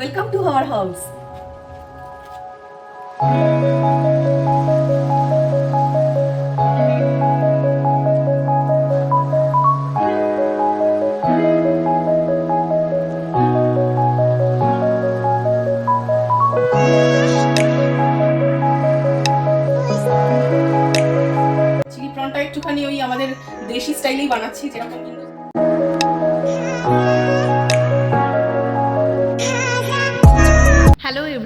Our house. Chilli প্রনটা একটুখানি ওই আমাদের দেশি স্টাইলেই বানাচ্ছি যেরকম কিন্তু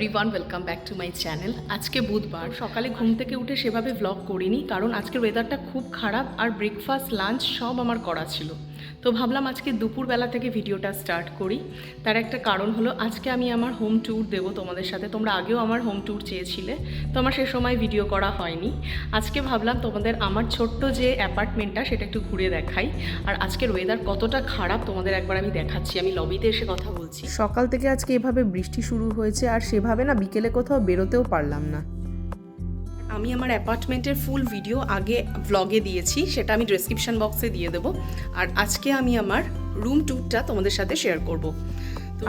everyone welcome back to my channel আজকে বুধবার। সকালে ঘুম থেকে উঠে সেভাবে ভ্লগ করিনি, কারণ আজকের ওয়েদারটা খুব খারাপ আর ব্রেকফাস্ট লাঞ্চ সব আমার করা ছিল। তো ভাবলাম আজকে দুপুরবেলা থেকে ভিডিওটা স্টার্ট করি। তার একটা কারণ হলো, আজকে আমি আমার হোম ট্যুর দেবো তোমাদের সাথে। তোমরা আগেও আমার হোম ট্যুর চেয়েছিলে, তো আমার সে সময় ভিডিও করা হয়নি। আজকে ভাবলাম তোমাদের আমার ছোট্ট যে অ্যাপার্টমেন্টটা সেটা একটু ঘুরে দেখাই। আর আজকের ওয়েদার কতটা খারাপ তোমাদের একবার আমি দেখাচ্ছি। আমি লবিতে এসে কথা বলছি। সকাল থেকে আজকে এভাবে বৃষ্টি শুরু হয়েছে, আর সেভাবে না বিকেলে কোথাও বেরোতেও পারলাম না। আমি আমার অ্যাপার্টমেন্টের ফুল ভিডিও আগে ব্লগে দিয়েছি সেটা আমি ডেসক্রিপশন বক্সে দিয়ে দেবো। আর আজকে আমি আমার রুম ট্যুরটা তোমাদের সাথে শেয়ার করব।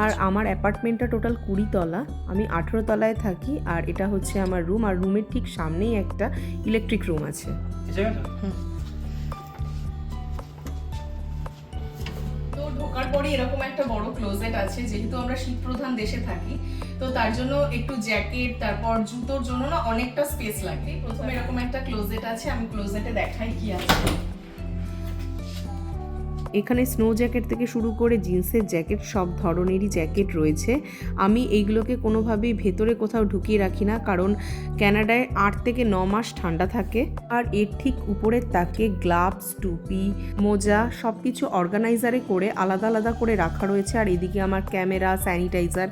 আর আমার অ্যাপার্টমেন্টটা টোটাল কুড়ি তলা আমি আঠেরো তলায় থাকি আর এটা হচ্ছে আমার রুম আর রুমের ঠিক সামনেই একটা ইলেকট্রিক রুম আছে। তো এরকম একটা বড় ক্লোজেট আছে, যেহেতু আমরা শীত প্রধান দেশে থাকি, তো তার জন্য একটু জ্যাকেট তারপর জুতোর জন্য না অনেকটা স্পেস লাগে। প্রথমে এরকম একটা ক্লোজেট আছে, আমি ক্লোজেটে দেখাই কি আছে। এখানে স্নো জ্যাকেট থেকে শুরু করে জিন্সের জ্যাকেট সব ধরনেরই জ্যাকেট রয়েছে। আমি এইগুলোকে কোনোভাবেই ভেতরে কোথাও ঢুকিয়ে রাখি না, কারণ ক্যানাডায় আট থেকে ন মাস ঠান্ডা থাকে। আর এর ঠিক উপরের তাকে গ্লাভস টুপি, মোজা সব কিছু অর্গানাইজারে করে আলাদা আলাদা করে রাখা রয়েছে। আর এদিকে আমার ক্যামেরা স্যানিটাইজার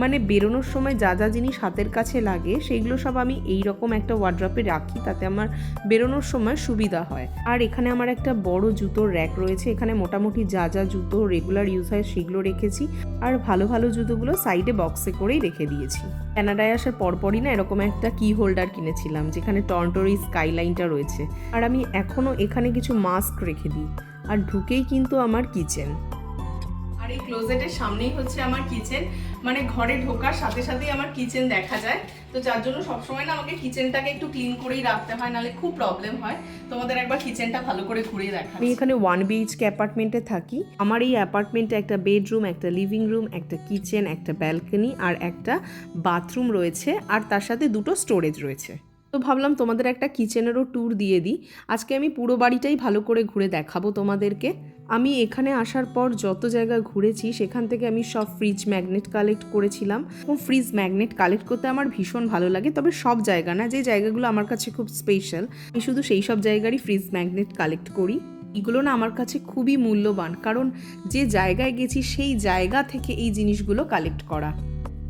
মানে বেরোনোর সময় যা যা জিনিস হাতের কাছে লাগে, সেইগুলো সব আমি এই রকম একটা ওয়ার্ড্রপে রাখি তাতে আমার বেরোনোর সময় সুবিধা হয়। আর এখানে আমার একটা বড় জুতোর র্যাক রয়েছে, এখানে মোটামুটি যা যা জুতো রেগুলার ইউজ হয় সেগুলো রেখেছি। আর ভালো ভালো জুতোগুলো সাইডে বক্সে করেই রেখে দিয়েছি। ক্যানাডায় আসার পরপরই না এরকম একটা কি হোল্ডার কিনেছিলাম, যেখানে টরন্টোর স্কাইলাইনটা রয়েছে। আর আমি এখনও এখানে কিছু মাস্ক রেখে দিই। আর ঢুকেই কিন্তু আমার কিচেন এই ক্লোজেটের সামনেই হচ্ছে আমার কিচেন মানে ঘরে ঢোকার সাথে সাথেই আমার কিচেন দেখা যায়। তো যার জন্য সবসময় না আমাকে কিচেনটাকে একটু ক্লিন করেই রাখতে হয় নাহলে খুব প্রবলেম হয়। তোমাদের একবার কিচেনটা ভালো করে ঘুরে দেখা আমি এখানে ওয়ান বিএইচকে অ্যাপার্টমেন্টে থাকি। আমার এই অ্যাপার্টমেন্টে একটা বেডরুম একটা লিভিং রুম একটা কিচেন একটা ব্যালকনি আর একটা বাথরুম রয়েছে। আর তার সাথে দুটো স্টোরেজ রয়েছে। তো ভাবলাম তোমাদের একটা কিচেনেরও ট্যুর দিয়ে দিই। আজকে আমি পুরো বাড়িটাই ভালো করে ঘুরে দেখাবো তোমাদেরকে। আমি এখানে আসার পর যত জায়গা ঘুরেছি, সেখান থেকে আমি সব ফ্রিজ ম্যাগনেট কালেক্ট করেছিলাম। এবং ফ্রিজ ম্যাগনেট কালেক্ট করতে আমার ভীষণ ভালো লাগে, তবে সব জায়গা না, যে জায়গাগুলো আমার কাছে খুব স্পেশাল আমি শুধু সেই সব জায়গারই ফ্রিজ ম্যাগনেট কালেক্ট করি। এগুলো না আমার কাছে খুবই মূল্যবান, কারণ যে জায়গায় গেছি, সেই জায়গা থেকে এই জিনিসগুলো কালেক্ট করা।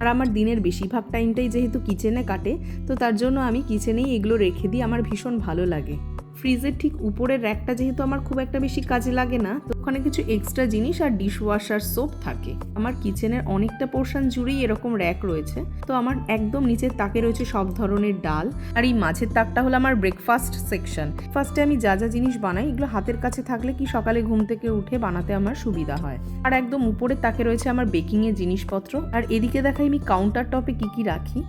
আর আমার দিনের বেশিরভাগ টাইমটাই যেহেতু কিচেনে কাটে, তো তার জন্য আমি কিচেনেই এগুলো রেখে দিই, আমার ভীষণ ভালো লাগে। ফ্রিজের ঠিক উপরের র্যাকটা যেহেতু আমার খুব একটা বেশি কাজে লাগে না, তো ওখানে কিছু এক্সট্রা জিনিস আর ডিশওয়াশার সোপ থাকে। আমার কিচেনের অনেকটা পোর্শন জুড়েই এরকম র্যাক রয়েছে। তো আমার একদম নিচের তাকে রয়েছে সব ধরনের ডাল। আর এই মাছের তাকটা হলো আমার ব্রেকফাস্ট সেকশন ফার্স্টে আমি যা যা জিনিস বানাই, এগুলো হাতের কাছে থাকলে কি সকালে ঘুম থেকে উঠে বানাতে আমার সুবিধা হয়। আর একদম উপরের তাকে রয়েছে আমার বেকিংয়ের জিনিসপত্র। আর এদিকে দেখাই আমি কাউন্টার টপে কী কী রাখি।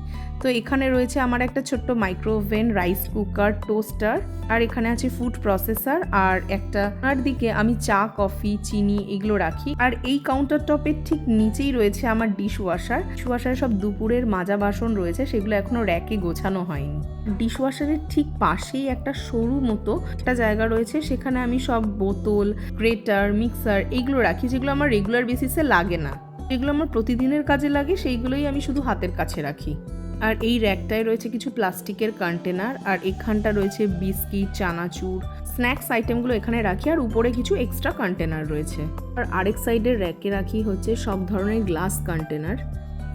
তো এখানে রয়েছে আমার একটা ছোট্ট micro oven rice cooker toaster আর এখানে আছে ফুড প্রসেসার আর একটা, আর দিকে আমি চা কফি, চিনি এগুলো রাখি। আর এই কাউন্টার টপের ঠিক নিচেই রয়েছে আমার ডিশ ওয়াশার ডিশ ওয়াশারে সব দুপুরের মাজা বাসন রয়েছে, সেগুলো এখনও র্যাকে গোছানো হয়নি। ডিশ ওয়াশারের ঠিক পাশেই একটা সরু মতো একটা জায়গা রয়েছে, সেখানে আমি সব বোতল গ্রেটার মিক্সার এইগুলো রাখি, যেগুলো আমার রেগুলার বেসিসে লাগে না। যেগুলো আমার প্রতিদিনের কাজে লাগে, সেইগুলোই আমি শুধু হাতের কাছে রাখি। আর এই র্যাকটায় রয়েছে কিছু প্লাস্টিকের কন্টেনার আর এখানটা রয়েছে বিস্কিট, চানাচুর স্ন্যাক্স আইটেমগুলো এখানে রাখি, আর উপরে কিছু এক্সট্রা কন্টেনার রয়েছে। আর আরেক সাইডের র্যাকে রাখি হচ্ছে সব ধরনের গ্লাস কন্টেনার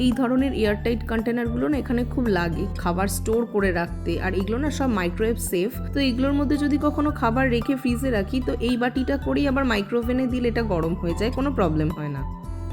এই ধরনের এয়ারটাইট কন্টেনারগুলো না এখানে খুব লাগে খাবার স্টোর করে রাখতে, আর এগুলো না সব মাইক্রোওয়েভ সেফ তো এগুলোর মধ্যে যদি কখনো খাবার রেখে ফ্রিজে রাখি, তো এই বাটিটা করেই আবার মাইক্রোওভেনে দিলে এটা গরম হয়ে যায়, কোনো প্রবলেম হয় না।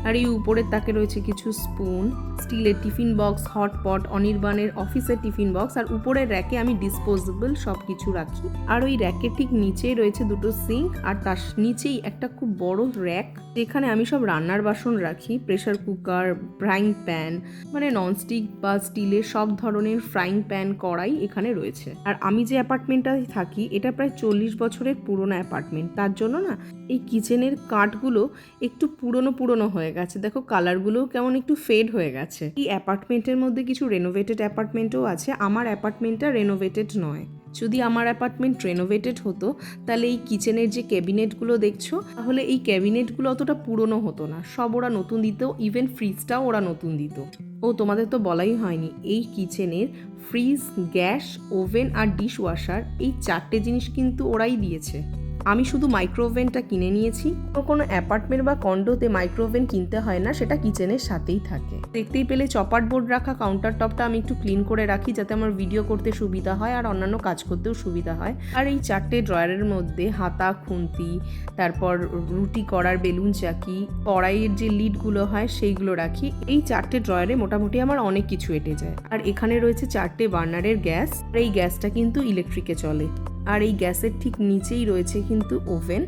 আর এই উপরের তাকে রয়েছে কিছু স্পুন স্টিলের টিফিন বক্স হটপট অনির্বাণের অফিসের টিফিন বক্স আর উপরের র্যাকে আমি ডিসপোজেবল সব কিছু রাখি। আর ওই র্যাকের ঠিক নিচেই রয়েছে দুটো সিঙ্ক আর তার নিচেই একটা খুব বড় র্যাক যেখানে আমি সব রান্নার বাসন রাখি প্রেসার কুকার ফ্রাইং প্যান মানে ননস্টিক বা স্টিলের সব ধরনের ফ্রাইং প্যান কড়াই এখানে রয়েছে। আর আমি যে অ্যাপার্টমেন্টটায় থাকি, এটা প্রায় চল্লিশ বছরের পুরনো অ্যাপার্টমেন্ট তার জন্য না, এই কিচেনের কাঠগুলো একটু পুরনো পুরনো হয়ে গেছে। দেখো কালারগুলোও কেমন একটু ফেড হয়ে গেছে। এই অ্যাপার্টমেন্টের মধ্যে কিছু রেনোভেটেড অ্যাপার্টমেন্টও আছে। আমার অ্যাপার্টমেন্টটা রেনোভেটেড নয়। যদি আমার অ্যাপার্টমেন্ট রেনোভেটেড হতো, তাহলে এই কিচেনের যে ক্যাবিনেটগুলো দেখছ, তাহলে এই ক্যাবিনেটগুলো অতটা পুরনো হতো না। সব ওরা নতুন দিত ইভেন ফ্রিজটাও ওরা নতুন দিত। ও, তোমাদের তো বলাই হয়নি, এই কিচেনের ফ্রিজ গ্যাস ওভেন আর ডিশ ওয়াশার এই চারটে জিনিস কিন্তু ওরাই দিয়েছে। আমি শুধু মাইক্রোওভেনটা কিনে নিয়েছি। কোনো অ্যাপার্টমেন্ট বা কন্ডোতে মাইক্রোওভেন কিনতে হয় না, সেটা কিচেনের সাথেই থাকে। দেখতেই পেলে চপাট বোর্ড রাখা কাউন্টার টপটা আমি একটু ক্লিন করে রাখি, যাতে আমার ভিডিও করতে সুবিধা হয় আর অন্যান্য কাজ করতেও সুবিধা হয়। আর এই চারটে ড্রয়ারের মধ্যে হাতা, খুন্তি, তারপর রুটি করার বেলুন চাকি, কড়াইয়ের যে লিডগুলো হয় সেইগুলো রাখি। এই চারটে ড্রয়ারে মোটামুটি আমার অনেক কিছু এঁটে যায়। আর এখানে রয়েছে চারটে বার্নারের গ্যাস। আর এই গ্যাসটা কিন্তু ইলেকট্রিকে চলে। আর এই গ্যাসের ঠিক নিচেই রয়েছে কিন্তু ওভেন।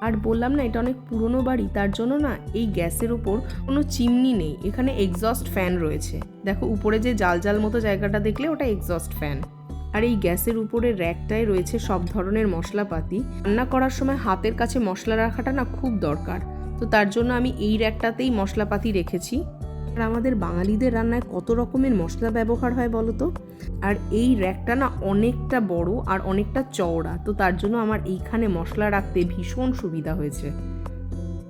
আর বললাম না, এটা অনেক পুরনো বাড়ি, তার জন্য না এই গ্যাসের ওপর কোনো চিমনি নেই, এখানে এক্সস্ট ফ্যান রয়েছে। দেখো, উপরে যে জাল জাল মতো জায়গাটা দেখলে ওটা এক্সস্ট ফ্যান আর এই গ্যাসের উপরে র্যাকটায় রয়েছে সব ধরনের মশলাপাতি। রান্না করার সময় হাতের কাছে মশলা রাখাটা না খুব দরকার। তো তার জন্য আমি এই র্যাকটাতেই মশলাপাতি রেখেছি। আর আমাদের বাঙালিদের রান্নায় কত রকমের মশলা ব্যবহার হয় বলো তো? আর এই র্যাকটা না অনেকটা বড় আর অনেকটা চওড়া, তো তার জন্য আমার এইখানে মশলা রাখতে ভীষণ সুবিধা হয়েছে।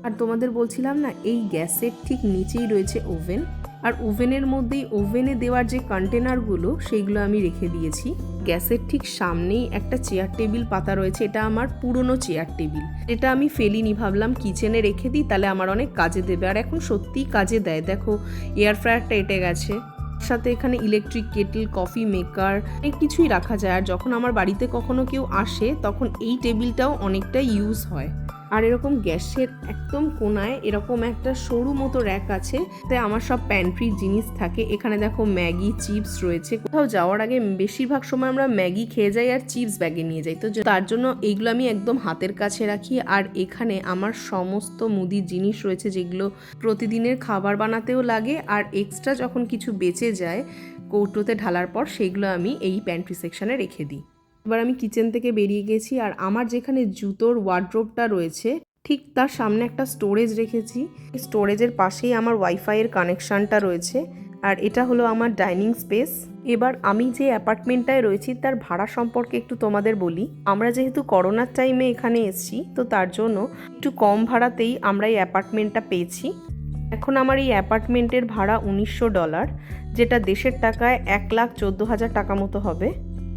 আর তোমাদের বলছিলাম না, এই গ্যাসের ঠিক নিচেই রয়েছে ওভেন আর ওভেনের মধ্যেই ওভেনে দেওয়ার যে কন্টেনারগুলো, সেইগুলো আমি রেখে দিয়েছি। গ্যাসের ঠিক সামনেই একটা চেয়ার টেবিল পাতা রয়েছে, এটা আমার পুরনো চেয়ার টেবিল। এটা আমি ফেলিনি, ভাবলাম কিচেনে রেখে দিই, তাহলে আমার অনেক কাজে দেবে। আর এখন সত্যিই কাজে দেয়। দেখো, এয়ার ফ্রায়ারটা এটে গেছে। সাথে এখানে ইলেকট্রিক কেটল, কফি মেকার, অনেক কিছুই রাখা যায়। আর যখন আমার বাড়িতে কখনো কেউ আসে, তখন এই টেবিলটাও অনেকটা ইউজ হয়। আর এরকম গ্যাসের একদম কোনায় এরকম একটা সরু মতো র্যাক আছে। তাই আমার সব প্যান্ট্রির জিনিস থাকে। এখানে দেখো ম্যাগি, চিপস রয়েছে। কোথাও যাওয়ার আগে বেশিরভাগ সময় আমরা ম্যাগি খেয়ে যাই আর চিপস ব্যাগে নিয়ে যাই। তো তার জন্য এইগুলো আমি একদম হাতের কাছে রাখি। আর এখানে আমার সমস্ত মুদির জিনিস রয়েছে যেগুলো প্রতিদিনের খাবার বানাতেও লাগে। আর এক্সট্রা যখন কিছু বেঁচে যায় কৌটোতে ঢালার পর, সেগুলো আমি এই প্যান্ট্রি সেকশনে রেখে দিই। এবার আমি কিচেন থেকে বেরিয়ে গেছি আর আমার যেখানে জুতোর ওয়ার্ড্রোবটা রয়েছে, ঠিক তার সামনে একটা স্টোরেজ রেখেছি। স্টোরেজের পাশেই আমার ওয়াইফাইয়ের কানেকশানটা রয়েছে আর এটা হলো আমার ডাইনিং স্পেস। এবার আমি যে অ্যাপার্টমেন্টটায় রয়েছি তার ভাড়া সম্পর্কে একটু তোমাদের বলি। আমরা যেহেতু করোনার টাইমে এখানে এসেছি, তো তার জন্য একটু কম ভাড়াতেই আমরা এই অ্যাপার্টমেন্টটা পেয়েছি। এখন আমার এই অ্যাপার্টমেন্টের ভাড়া উনিশশো ডলার, যেটা দেশের টাকায় এক লাখ চোদ্দ হাজার টাকা মতো হবে।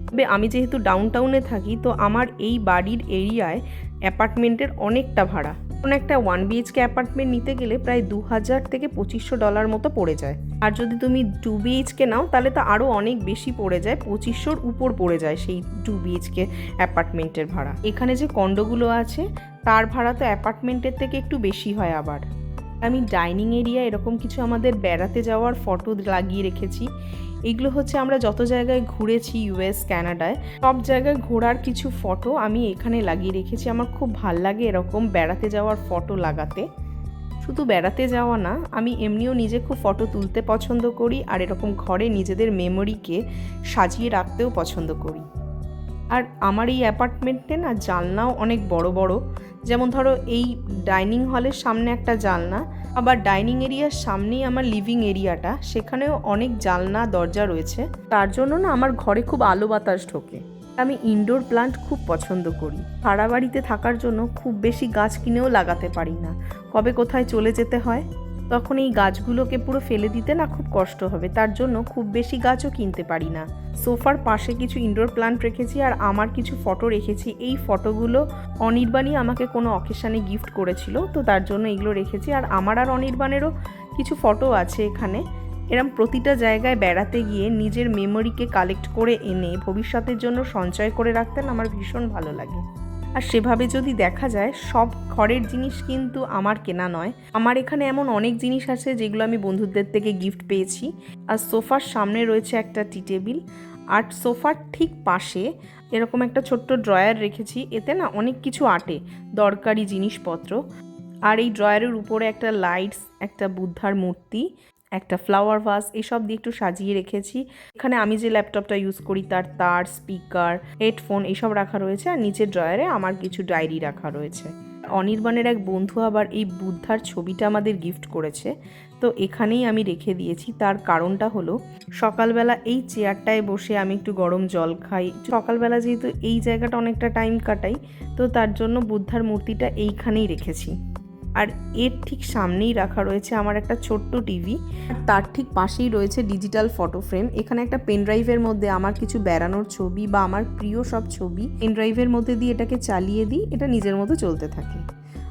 তবে আমি যেহেতু ডাউন টাউনে থাকি, তো আমার এই বাড়ির এরিয়ায় অ্যাপার্টমেন্টের অনেকটা ভাড়া। কোনো একটা ওয়ান বিএইচকে অ্যাপার্টমেন্ট নিতে গেলে প্রায় দু হাজার থেকে পঁচিশশো ডলার মতো পড়ে যায়। আর যদি তুমি টু বিএইচকে নাও, তাহলে তো আরও অনেক বেশি পড়ে যায়, পঁচিশশোর উপর পড়ে যায় সেই টু বিএইচকে অ্যাপার্টমেন্টের ভাড়া। এখানে যে কন্ডোগুলো আছে, তার ভাড়া তো অ্যাপার্টমেন্টের থেকে একটু বেশি হয় আবার। আমি ডাইনিং এরিয়া এরকম কিছু আমাদের বেড়াতে যাওয়ার ফটো লাগিয়ে রেখেছি। এগুলো হচ্ছে আমরা যত জায়গায় ঘুরেছি ইউএস ক্যানাডায়, সব জায়গায় ঘোরার কিছু ফটো আমি এখানে লাগিয়ে রেখেছি। আমার খুব ভালো লাগে এরকম বেড়াতে যাওয়ার ফটো লাগাতে। শুধু বেড়াতে যাওয়া না, আমি এমনিও নিজে খুব ফটো তুলতে পছন্দ করি আর এরকম ঘরে নিজেদের মেমোরিকে সাজিয়ে রাখতেও পছন্দ করি। আর আমার এই অ্যাপার্টমেন্টে না জানলাও অনেক বড় বড়। যেমন ধরো এই ডাইনিং হলের সামনে একটা জানলা, আবার ডাইনিং এরিয়ার সামনেই আমার লিভিং এরিয়াটা, সেখানেও অনেক জানলা দরজা রয়েছে। তার জন্য না আমার ঘরে খুব আলো বাতাস ঢোকে। আমি ইনডোর প্লান্ট খুব পছন্দ করি। ভাড়া বাড়িতে থাকার জন্য খুব বেশি গাছ কিনেও লাগাতে পারি না। কবে কোথায় চলে যেতে হয়? তখন এই গাছগুলোকে পুরো ফেলে দিতে না খুব কষ্ট হবে। তার জন্য খুব বেশি গাছও কিনতে পারি না। সোফার পাশে কিছু ইনডোর প্লান্ট রেখেছি আর আমার কিছু ফটো রেখেছি। এই ফটোগুলো অনির্বাণই আমাকে কোনো অকেশানে গিফট করেছিল, তো তার জন্য এগুলো রেখেছি। আর আমার আর অনির্বাণেরও কিছু ফটো আছে এখানে। এরম প্রতিটা জায়গায় বেড়াতে গিয়ে নিজের মেমোরিকে কালেক্ট করে এনে ভবিষ্যতের জন্য সঞ্চয় করে রাখতেন আমার ভীষণ ভালো লাগে। আর সেভাবে যদি দেখা যায়, সব ঘরের জিনিস কিন্তু আমার কেনা নয়। আমার এখানে এমন অনেক জিনিস আছে যেগুলো আমি বন্ধুদের থেকে গিফট পেয়েছি। আর সোফার সামনে রয়েছে একটা টি টেবিল আর সোফার ঠিক পাশে এরকম একটা ছোট্ট ড্রয়ার রেখেছি। এতে না অনেক কিছু আটে, দরকারি জিনিসপত্র। আর এই ড্রয়ারের উপরে একটা লাইটস একটা বুদ্ধার মূর্তি একটা ফ্লাওয়ার ভাস এসব দিয়ে একটু সাজিয়ে রেখেছি। এখানে আমি যে ল্যাপটপটা ইউজ করি, তার তার স্পিকার হেডফোন এসব রাখা রয়েছে। আর নিচের ড্রয়ারে আমার কিছু ডায়েরি রাখা রয়েছে। অনির্বাণের এক বন্ধু আবার এই বুদ্ধার ছবিটা আমাদের গিফট করেছে। তো এখানেই আমি রেখে দিয়েছি। তার কারণটা হলো, সকালবেলা এই চেয়ারটায় বসে আমি একটু গরম জল খাই। সকালবেলা যেহেতু এই জায়গাটা অনেকটা টাইম কাটাই, তো তার জন্য বুদ্ধার মূর্তিটা এইখানেই রেখেছি। আর এর ঠিক সামনেই রাখা রয়েছে আমার একটা ছোট্ট টিভি তার ঠিক পাশেই রয়েছে ডিজিটাল ফটো ফ্রেম এখানে একটা পেন ড্রাইভের মধ্যে আমার কিছু বেড়ানোর ছবি বা আমার প্রিয় সব ছবি পেন ড্রাইভের মধ্যে দিয়ে এটাকে চালিয়ে দিই, এটা নিজের মতো চলতে থাকে।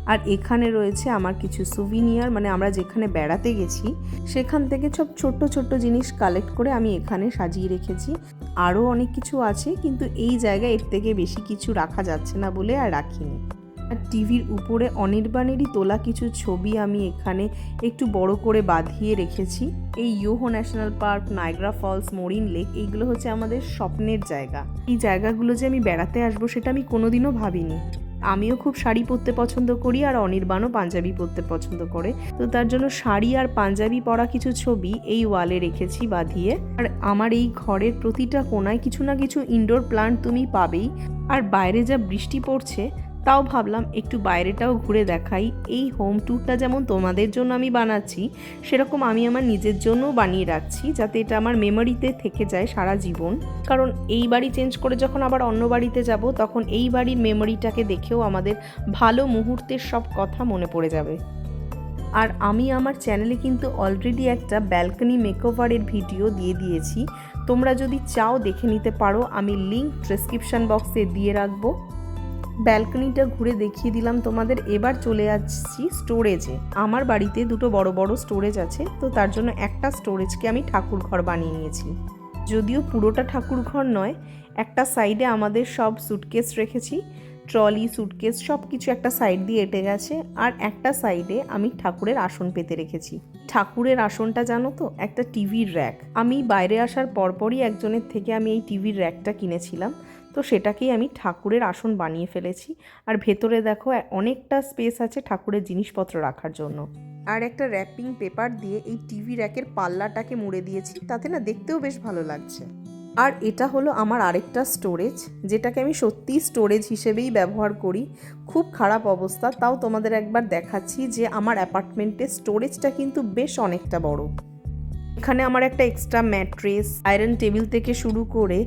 আর এখানে রয়েছে আমার কিছু সুভিনিয়ার মানে আমরা যেখানে বেড়াতে গেছি, সেখান থেকে সব ছোট্ট ছোট্ট জিনিস কালেক্ট করে আমি এখানে সাজিয়ে রেখেছি। আরও অনেক কিছু আছে, কিন্তু এই জায়গায় এর থেকে বেশি কিছু রাখা যাচ্ছে না বলে আর রাখিনি। টিভির উপরে অনির্বাণেরই তোলা কিছু ছবি আমি এখানে একটু বড় করে বাঁধিয়ে রেখেছি। এই Yoho National Park, Niagara Falls, Moraine Lake, এইগুলো হচ্ছে আমাদের স্বপ্নের জায়গা। এই জায়গাগুলো যে আমি বেড়াতে আসব সেটা আমি কোনোদিনও ভাবিনি। আমিও খুব শাড়ি পরতে পছন্দ করি আর অনির্বাণও পাঞ্জাবি পরতে পছন্দ করে। তো তার জন্য শাড়ি আর পাঞ্জাবি পরা কিছু ছবি এই ওয়ালে রেখেছি বাঁধিয়ে। আর আমার এই ঘরের প্রতিটা কোনায় কিছু না কিছু ইনডোর প্লান্ট তুমি পাবেই। আর বাইরে যা বৃষ্টি পড়ছে তাও ভাবলাম একটু বাইরেটাও ঘুরে দেখাই। এই হোম ট্যুরটা যেমন তোমাদের জন্য আমি বানাচ্ছি, সেরকম আমি আমার নিজের জন্যও বানিয়ে রাখছি, যাতে এটা আমার মেমোরিতে থেকে যায় সারা জীবন। কারণ এই বাড়ি চেঞ্জ করে যখন আবার অন্য বাড়িতে যাব, তখন এই বাড়ির মেমোরিটাকে দেখেও আমাদের ভালো মুহূর্তের সব কথা মনে পড়ে যাবে। আর আমি আমার চ্যানেলে কিন্তু অলরেডি একটা ব্যালকনি মেকওভারের ভিডিও দিয়ে দিয়েছি। তোমরা যদি চাও দেখে নিতে পারো, আমি লিঙ্ক ডেসক্রিপশন বক্সে দিয়ে রাখব। ব্যালকনিটা ঘুরে দেখিয়ে দিলাম তোমাদের। এবার চলে আসছি স্টোরেজে আমার বাড়িতে দুটো বড় বড় স্টোরেজ আছে, তো তার জন্য একটা স্টোরেজকে আমি ঠাকুর ঘর বানিয়ে নিয়েছি। যদিও পুরোটা ঠাকুর ঘর নয়, একটা সাইডে আমাদের সব সুটকেস রেখেছি ট্রলি সুটকেস সব কিছু একটা সাইড দিয়ে এঁটে গেছে, আর একটা সাইডে আমি ঠাকুরের আসন পেতে রেখেছি। ঠাকুরের আসনটা জানো তো, একটা টিভির র্যাক আমি বাইরে আসার পরপরই একজনের থেকে আমি এই টিভির র্যাকটা কিনেছিলাম তো সেটাকেই আমি ঠাকুরের আসন বানিয়ে ফেলেছি। আর ভেতরে দেখো অনেকটা স্পেস আছে ঠাকুরের জিনিসপত্র রাখার জন্য। আর একটা র্যাপিং পেপার দিয়ে এই টিভি র্যাকের পাল্লাটাকে মুড়ে দিয়েছি, তাতে না দেখতেও বেশ ভালো লাগছে। আর এটা হলো আমার আরেকটা স্টোরেজ যেটাকে আমি সত্যিই স্টোরেজ হিসেবেই ব্যবহার করি। খুব খারাপ অবস্থা, তাও তোমাদের একবার দেখাচ্ছি যে আমার অ্যাপার্টমেন্টে স্টোরেজটা কিন্তু বেশ অনেকটা বড়। এখানে আমার একটা এক্সট্রা ম্যাট্রেস আয়রন টেবিল থেকে শুরু করে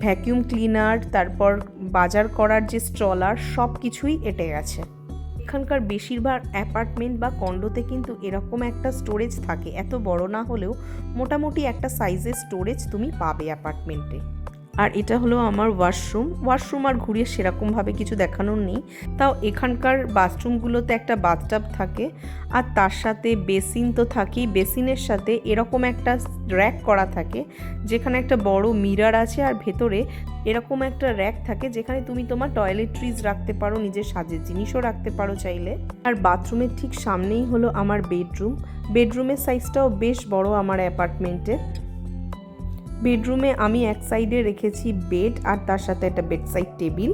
ভ্যাকিউম ক্লিনার, তারপর বাজার করার যে স্ট্রলার, সব কিছুই এটে গেছে। এখানকার বেশিরভাগ অ্যাপার্টমেন্ট বা কন্ডোতে কিন্তু এরকম একটা স্টোরেজ থাকে। এত বড় না হলেও মোটামুটি একটা সাইজের স্টোরেজ তুমি পাবে অ্যাপার্টমেন্টে। আর এটা হলো আমার ওয়াশরুম। ওয়াশরুম আর ঘুরিয়ে সেরকমভাবে কিছু দেখানোর নেই। তাও এখানকার বাথরুমগুলোতে একটা বাথটাব থাকে আর তার সাথে বেসিন তো থাকেই। বেসিনের সাথে এরকম একটা র্যাক করা থাকে, যেখানে একটা বড় মিরার আছে আর ভেতরে এরকম একটা র্যাক থাকে, যেখানে তুমি তোমার টয়লেট্রিজ রাখতে পারো, নিজের সাজের জিনিসও রাখতে পারো চাইলে। আর বাথরুমের ঠিক সামনেই হলো আমার বেডরুম। বেডরুমের সাইজটাও বেশ বড় আমার অ্যাপার্টমেন্টের। বেডরুমে আমি এক সাইডে রেখেছি বেড আর তার সাথে একটা বেড সাইড টেবিল।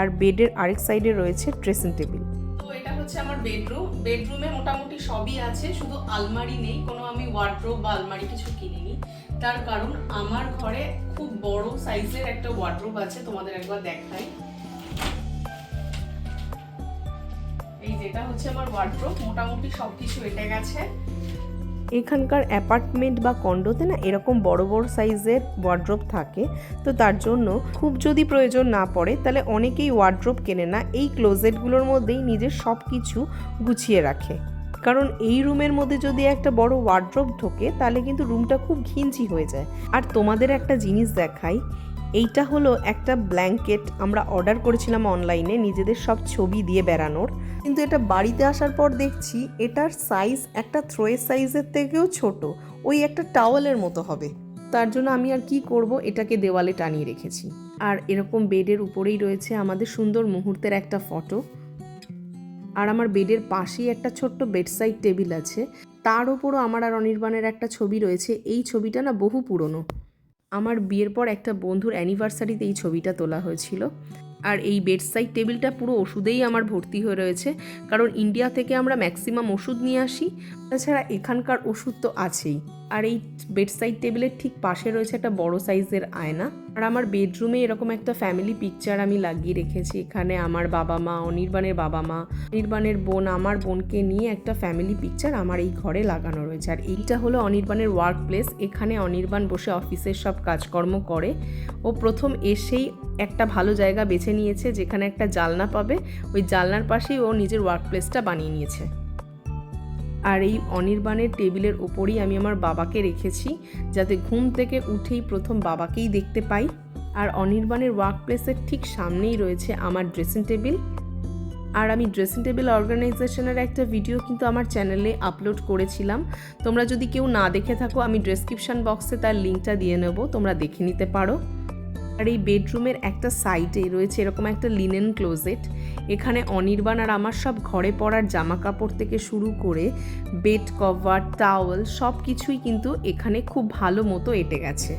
আর বেডের আরেক সাইডে রয়েছে ড্রেসিং টেবিল। তো এটা হচ্ছে আমার বেডরুম। বেডরুমে মোটামুটি সবই আছে, শুধু আলমারি নেই। কোনো আমি ওয়ার্ড্রোব বা আলমারি কিছু কিনিনি। তার কারণ আমার ঘরে খুব বড় সাইজের একটা ওয়ার্ড্রোব আছে, তোমাদের একবার দেখাই। এই যেটা হচ্ছে আমার ওয়ার্ড্রোব মোটামুটি সব কিছু এটে গেছে। এখানকার অ্যাপার্টমেন্ট বা কন্ডোতে না এরকম বড় বড় সাইজের ওয়ার্ড্রোপ থাকে। তো তার জন্য খুব যদি প্রয়োজন না পড়ে, তাহলে অনেকেই ওয়ার্ড্রোপ কেনে না। এই ক্লোজেটগুলোর মধ্যেই নিজের সব কিছু গুছিয়ে রাখে। কারণ এই রুমের মধ্যে যদি একটা বড় ওয়ার্ড্রোপ ঢোকে, তাহলে কিন্তু রুমটা খুব ঘিঞ্জি হয়ে যায়। আর তোমাদের একটা জিনিস দেখাই এইটা হলো একটা ব্ল্যাঙ্কেট। আমরা অর্ডার করেছিলাম অনলাইনে নিজেদের সব ছবি দিয়ে বেড়ানোর। কিন্তু এটা বাড়িতে আসার পর দেখছি এটার সাইজ একটা থ্রোয়ের সাইজের থেকেও ছোট। ওই একটা টাওয়ালের মতো হবে। তার জন্য আমি আর কি করব, এটাকে দেওয়ালে টানিয়ে রেখেছি। আর এরকম বেডের উপরেই রয়েছে আমাদের সুন্দর মুহূর্তের একটা ফটো। আর আমার বেডের পাশেই একটা ছোট্ট বেডসাইড টেবিল আছে। তার ওপরও আমার আর অনির্বাণের একটা ছবি রয়েছে। এই ছবিটা না বহু পুরনো। আমার বিয়ের পর একটা বন্ধুর অ্যানিভার্সারিতে এই ছবিটা তোলা হয়েছিল। আর এই বেডসাইড টেবিলটা পুরো ওষুধেই আমার ভর্তি হয়ে রয়েছে। কারণ ইন্ডিয়া থেকে আমরা ম্যাক্সিমাম ওষুধ নিয়ে আসি তাছাড়া এখানকার ওষুধ তো আছেই। আর এই বেডসাইড টেবিলের ঠিক পাশে রয়েছে একটা বড় সাইজের আয়না। আর আমার বেডরুমে এরকম একটা ফ্যামিলি পিকচার আমি লাগিয়ে রেখেছি। এখানে আমার বাবা মা, অনির্বাণের বাবা মা, অনির্বাণের বোন, আমার বোনকে নিয়ে একটা ফ্যামিলি পিকচার আমার এই ঘরে লাগানো রয়েছে। আর এইটা হলো অনির্বাণের ওয়ার্ক প্লেস এখানে অনির্বাণ বসে অফিসের সব কাজকর্ম করে। ও প্রথম এসেই একটা ভালো জায়গা বেছে নিয়েছে যেখানে একটা জালনা পাবে। ওই জালনার পাশেই ও নিজের ওয়ার্ক প্লেসটা বানিয়ে নিয়েছে। আর এই অনির্বাণের টেবিলের ওপরেই আমি আমার বাবাকে রেখেছি, যাতে ঘুম থেকে উঠেই প্রথম বাবাকেই দেখতে পাই। আর অনির্বাণের ওয়ার্ক প্লেসের ঠিক সামনেই রয়েছে আমার ড্রেসিং টেবিল আর আমি ড্রেসিং টেবিল অর্গানাইজেশনের একটা ভিডিও কিন্তু আমার চ্যানেলে আপলোড করেছিলাম। তোমরা যদি কেউ না দেখে থাকো, আমি ডেসক্রিপশন বক্সে তার লিঙ্কটা দিয়ে নেব, তোমরা দেখে নিতে পারো। আর এই বেডরুমের একটা সাইডে রয়েছে এরকম একটা লিনেন ক্লোজেট এখানে অনির্বাণ আর আমার সব ঘরে পরার জামা কাপড় থেকে শুরু করে বেড কভার টাওয়েল সব কিছুই কিন্তু এখানে খুব ভালো মতো এঁটে গেছে।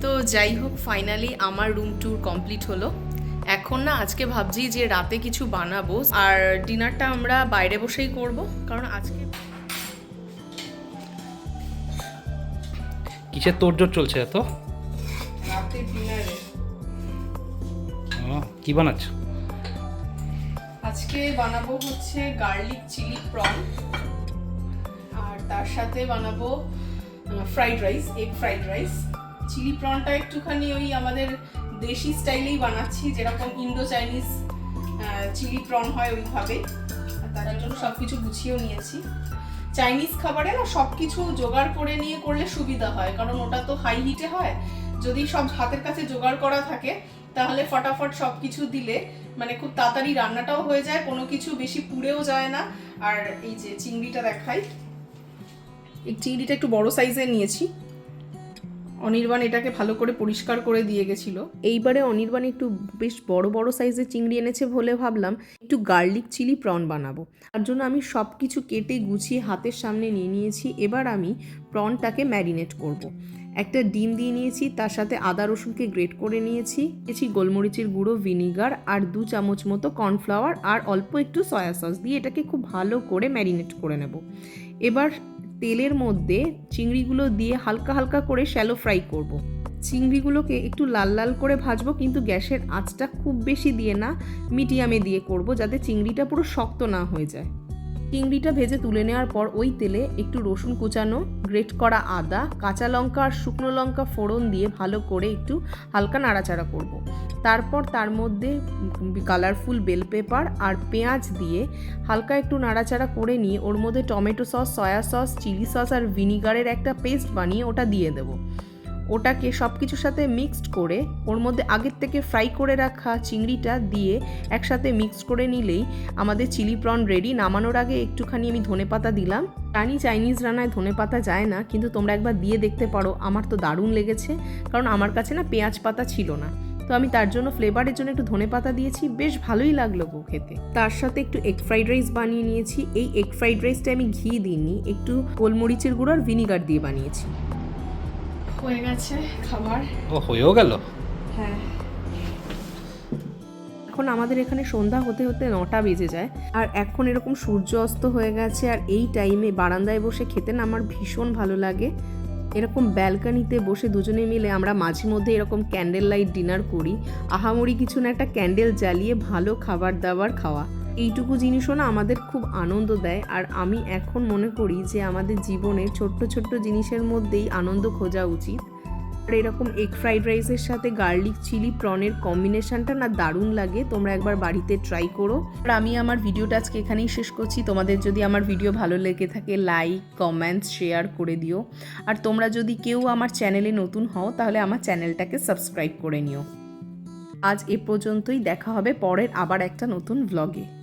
তো যাই হোক ফাইনালি আমার রুম ট্যুর কমপ্লিট হলো। এখন না, আজকে ভাবছি যে রাতে কিছু বানাবো। আর ডিনারটা আমরা বাইরে বসেই করব, কারণ আজকে কিসের তোড়জোড় চলছে এত? কি বানাচ্ছ? আজকে বানাবো হচ্ছে গার্লিক চিলি প্রন। আর তার সাথে বানাবো fried rice egg fried rice. Chilli প্রনটা একটুখানি ওই আমাদের দেশি স্টাইলেই বানাচ্ছি যেরকম ইন্ডো চাইনিজ চিলি প্রন হয় ওইভাবে। তার জন্য সব কিছু গুছিয়েও নিয়েছি। চাইনিজ খাবারে না সব কিছু জোগাড় করে নিয়ে করলে সুবিধা হয় কারণ ওটা তো হাই হিটে হয়। যদি সব হাতের কাছে জোগাড় করা থাকে, তাহলে ফটাফট সব কিছু দিলে মানে খুব তাড়াতাড়ি রান্নাটাও হয়ে যায়, কোনো কিছু বেশি পুড়েও যায় না। আর এই যে চিংড়িটা দেখাই। এই চিংড়িটা একটু বড় সাইজের নিয়েছি। অনির্বাণ এটাকে ভালো করে পরিষ্কার করে দিয়ে গেছিল। এইবারে অনির্বাণ একটু বেশ বড় বড় সাইজের চিংড়ি এনেছে বলে ভাবলাম, একটু গার্লিক চিলি প্রন বানাবো। তার জন্য আমি সব কিছু কেটে গুছিয়ে হাতের সামনে নিয়ে নিয়েছি। এবার আমি প্রনটাকে ম্যারিনেট করব। একটা ডিম দিয়ে নিয়েছি, তার সাথে আদা রসুনকে গ্রেট করে নিয়েছি। নিয়েছি গোলমরিচের গুঁড়ো ভিনিগার আর দু চামচ মতো কর্নফ্লাওয়ার আর অল্প একটু সয়া সস দিয়ে এটাকে খুব ভালো করে ম্যারিনেট করে নেব। এবার তেলের মধ্যে চিংড়িগুলো দিয়ে হালকা হালকা করে শ্যালো ফ্রাই করব। চিংড়িগুলোকে একটু লাল লাল করে ভাজবো, কিন্তু গ্যাসের আঁচটা খুব বেশি দিয়ে না, মিডিয়ামে দিয়ে করব, যাতে চিংড়িটা পুরো শক্ত না হয়ে যায়। চিংড়িটা ভেজে তুলে নেওয়ার পর ওই তেলে একটু রসুন কুচানো, গ্রেট করা আদা, কাঁচা লঙ্কা আর শুকনো লঙ্কা ফোড়ন দিয়ে ভালো করে একটু হালকা নাড়াচাড়া করব। তারপর তার মধ্যে কালারফুল বেল পেপার আর পেঁয়াজ দিয়ে হালকা একটু নাড়াচাড়া করে নিয়ে ওর মধ্যে tomato sauce, soya sauce, chilli sauce আর ভিনিগারের একটা পেস্ট বানিয়ে ওটা দিয়ে দেবো ওটাকে সব কিছুর সাথে মিক্সড করে, ওর মধ্যে আগের থেকে ফ্রাই করে রাখা চিংড়িটা দিয়ে একসাথে মিক্সড করে নিলেই আমাদের চিলি প্রন রেডি নামানোর আগে একটুখানি আমি ধনেপাতা দিলাম। জানি চাইনিজ রান্নায় ধনেপাতা যায় না, কিন্তু তোমরা একবার দিয়ে দেখতে পারো, আমার তো দারুণ লেগেছে। কারণ আমার কাছে না পেঁয়াজ পাতা ছিল না। তো আমি তার জন্য ফ্লেভারের জন্য একটু ধনেপাতা দিয়েছি, বেশ ভালোই লাগল গো খেতে। তার সাথে একটু এগ ফ্রাইড রাইস বানিয়ে নিয়েছি। এই এগ ফ্রাইড রাইসটা আমি ঘি দিইনি, একটু গোলমরিচের গুঁড়ো আর ভিনিগার দিয়ে বানিয়েছি। হয়ে গেছে খাবার। ও হয়েও গেল? হ্যাঁ। এখন আমাদের এখানে সন্ধ্যা হতে হতে নটা বেজে যায় আর এখন এরকম সূর্য অস্ত হয়ে গেছে আর এই টাইমে বারান্দায় বসে খেতে না আমার ভীষণ ভালো লাগে। এরকম ব্যালকানিতে বসে দুজনে মিলে আমরা মাঝে মধ্যে এরকম ক্যান্ডেল লাইট ডিনার করি। আহামরি কিছু না একটা ক্যান্ডেল জ্বালিয়ে ভালো খাবার দাবার খাওয়া। এইটুকু জিনিসও না আমাদের খুব আনন্দ দেয়। আর আমি এখন মনে করি যে আমাদের জীবনে ছোট্ট ছোট্ট জিনিসের মধ্যেই আনন্দ খোঁজা উচিত। আর এরকম এগ ফ্রাইড রাইসের সাথে গার্লিক চিলি প্রনের কম্বিনেশনটা না দারুণ লাগে। তোমরা একবার বাড়িতে ট্রাই করো। আর আমি আমার ভিডিওটা আজকে এখানেই শেষ করছি। তোমাদের যদি আমার ভিডিও ভালো লেগে থাকে লাইক কমেন্টস শেয়ার করে দিও। আর তোমরা যদি কেউ আমার চ্যানেলে নতুন হও, তাহলে আমার চ্যানেলটাকে সাবস্ক্রাইব করে নিও। আজ এ পর্যন্তই। দেখা হবে পরের আবার একটা নতুন ভ্লগে